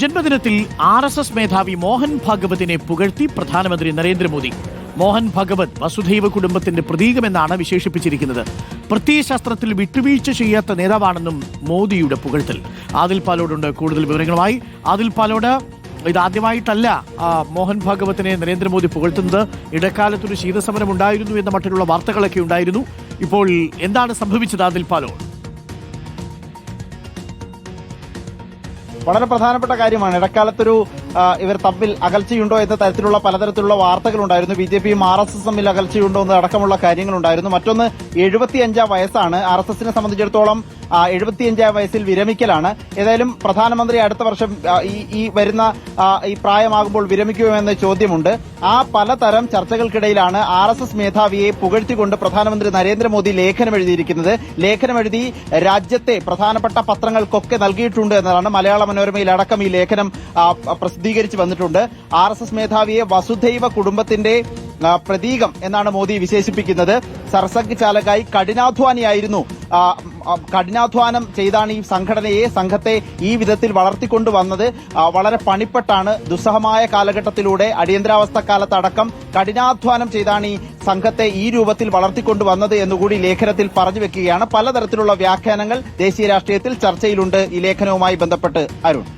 ജന്മദിനത്തിൽ R S S മേധാവി മോഹൻ ഭാഗവതിനെ പുകഴ്ത്തി പ്രധാനമന്ത്രി നരേന്ദ്രമോദി. മോഹൻ ഭഗവത് വസുധൈവ കുടുംബത്തിന്റെ പ്രതീകമെന്നാണ് വിശേഷിപ്പിച്ചിരിക്കുന്നത്. പ്രത്യയശാസ്ത്രത്തിൽ വിട്ടുവീഴ്ച ചെയ്യാത്ത നേതാവാണെന്നും മോദിയുടെ പുകഴ്ത്തൽ. ആദിൽ പാലോടുണ്ട് കൂടുതൽ വിവരങ്ങളുമായി. ആദിൽ പാലോട് ഇതാദ്യമായിട്ടല്ല മോഹൻ ഭാഗവത്തിനെ നരേന്ദ്രമോദി പുകഴ്ത്തുന്നത്. ഇടക്കാലത്തൊരു ശീതസമരം ഉണ്ടായിരുന്നു എന്ന മട്ടിലുള്ള വാർത്തകളൊക്കെ ഉണ്ടായിരുന്നു. ഇപ്പോൾ എന്താണ് സംഭവിച്ചത് ആദിൽ പാലോട്? വളരെ പ്രധാനപ്പെട്ട കാര്യമാണ്. ഇടക്കാലത്തൊരു ഇവർ തമ്മിൽ അകൽച്ചയുണ്ടോ എന്ന തരത്തിലുള്ള പലതരത്തിലുള്ള വാർത്തകളുണ്ടായിരുന്നു. ബി ജെ പിയും ആർ എസ് എസ് തമ്മിൽ അകൽച്ചയുണ്ടോ എന്ന് അടക്കമുള്ള കാര്യങ്ങളുണ്ടായിരുന്നു. മറ്റൊന്ന് എഴുപത്തിയഞ്ചാം വയസ്സാണ്. ആർ എസ് എസിനെ സംബന്ധിച്ചിടത്തോളം എഴുപത്തിയഞ്ചാം വയസ്സിൽ വിരമിക്കലാണ്. ഏതായാലും പ്രധാനമന്ത്രി അടുത്ത വർഷം ഈ ഈ വരുന്ന ഈ പ്രായമാകുമ്പോൾ വിരമിക്കുമെന്ന ചോദ്യമുണ്ട്. ആ പലതരം ചർച്ചകൾക്കിടയിലാണ് ആർ എസ് എസ് മേധാവിയെ പുകഴ്ത്തിക്കൊണ്ട് പ്രധാനമന്ത്രി നരേന്ദ്രമോദി ലേഖനം എഴുതിയിരിക്കുന്നത്. ലേഖനം എഴുതി രാജ്യത്തെ പ്രധാനപ്പെട്ട പത്രങ്ങൾക്കൊക്കെ നൽകിയിട്ടുണ്ട് എന്നതാണ് മലയാള മനോരമയിൽ അടക്കം ഈ ലേഖനം പ്രസിദ്ധീകരിച്ചു വന്നിട്ടുണ്ട്. ആർ എസ് എസ് മേധാവിയെ വസുധൈവ കുടുംബത്തിന്റെ പ്രതീകം എന്നാണ് മോദി വിശേഷിപ്പിക്കുന്നത്. സർസംഘ് ചാലകായി കഠിനാധ്വാനിയായിരുന്നു കഠിനാധ്വാനം ചെയ്താണ് ഈ സംഘടനയെ സംഘത്തെ ഈ വിധത്തിൽ വളർത്തിക്കൊണ്ടുവന്നത് വന്നത്. വളരെ പണിപ്പെട്ടാണ്. ദുസ്സഹമായ കാലഘട്ടത്തിലൂടെ അടിയന്തരാവസ്ഥ കാലത്തടക്കം കഠിനാധ്വാനം ചെയ്താണ് ഈ സംഘത്തെ ഈ രൂപത്തിൽ വളർത്തിക്കൊണ്ടുവന്നത് എന്നുകൂടി ലേഖനത്തിൽ പറഞ്ഞു വെക്കുകയാണ്. പലതരത്തിലുള്ള വ്യാഖ്യാനങ്ങൾ ദേശീയ രാഷ്ട്രീയത്തിൽ ചർച്ചയിലുണ്ട്. ഈ ലേഖനവുമായി ബന്ധപ്പെട്ട് അരുൺ.